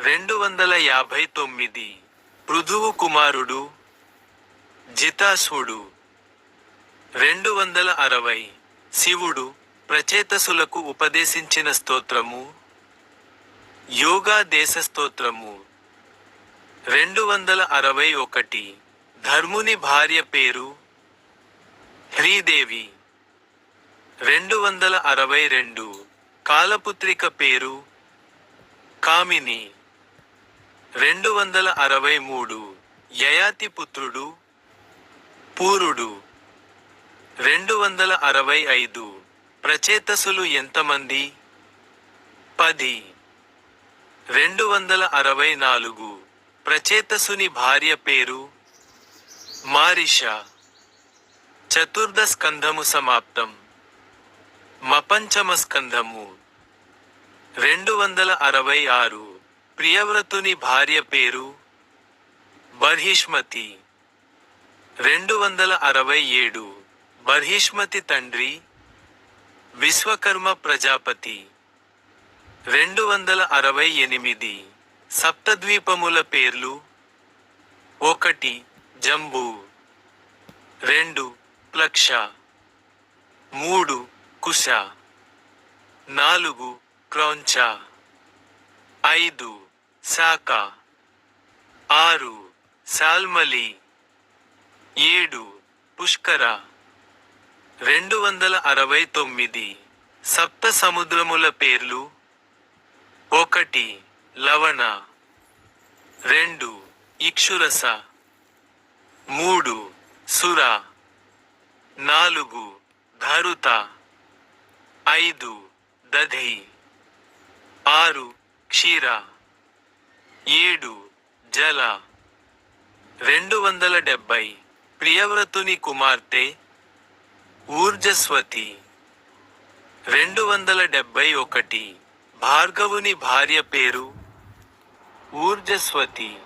రెండు వందల యాభై తొమ్మిది. పృథువు కుమారుడు జితాసుడు. రెండు వందల అరవై. శివుడు ప్రచేతసులకు ఉపదేశించిన స్తోత్రము. యోగా దేశ స్తోత్రము. రెండు వందల అరవై ఒకటి. ధర్ముని భార్య పేరు హ్రీదేవి రెండు వందల అరవై రెండు. కాలపుత్రిక పేరు కామిని. రెండు వందల అరవై మూడు. యయాతి పుత్రుడు పూరుడు. రెండు వందల అరవై ఐదు. ప్రచేతసులు ఎంతమంది? పది. రెండు వందల అరవై నాలుగు. ప్రచేతసుని భార్య పేరు మారిష. చతుర్థ స్కంధము సమాప్తం. మపంచమ స్కంధము రెండు వందల అరవై ఆరు. ప్రియవ్రతుని భార్య పేరు బర్హిష్మతి. రెండు వందల అరవై ఏడు. బర్హిష్మతి తండ్రి విశ్వకర్మ ప్రజాపతి. రెండు వందల అరవై ఎనిమిది. సప్తద్వీపముల పేర్లు ఒకటి జంబూ. రెండు ప్లక్ష. మూడు కుశ. నాలుగు క్రౌంచ. ఐదు శాఖ ఆరు శాల్మలి ఏడు పుష్కర. రెండు వందల అరవై తొమ్మిది. సప్త సముద్రముల పేర్లు. ఒకటి లవణ. రెండు ఇక్షురస. మూడు సుర. నాలుగు ధరుత. ఐదు దధి. ఆరు క్షీర. జల. రెండు వందల డెబ్బై ప్రియవ్రతుని కుమార్తె ఊర్జస్వతి. రెండు వందల డెబ్బై ఒకటి భార్గవుని భార్య పేరు ఊర్జస్వతి.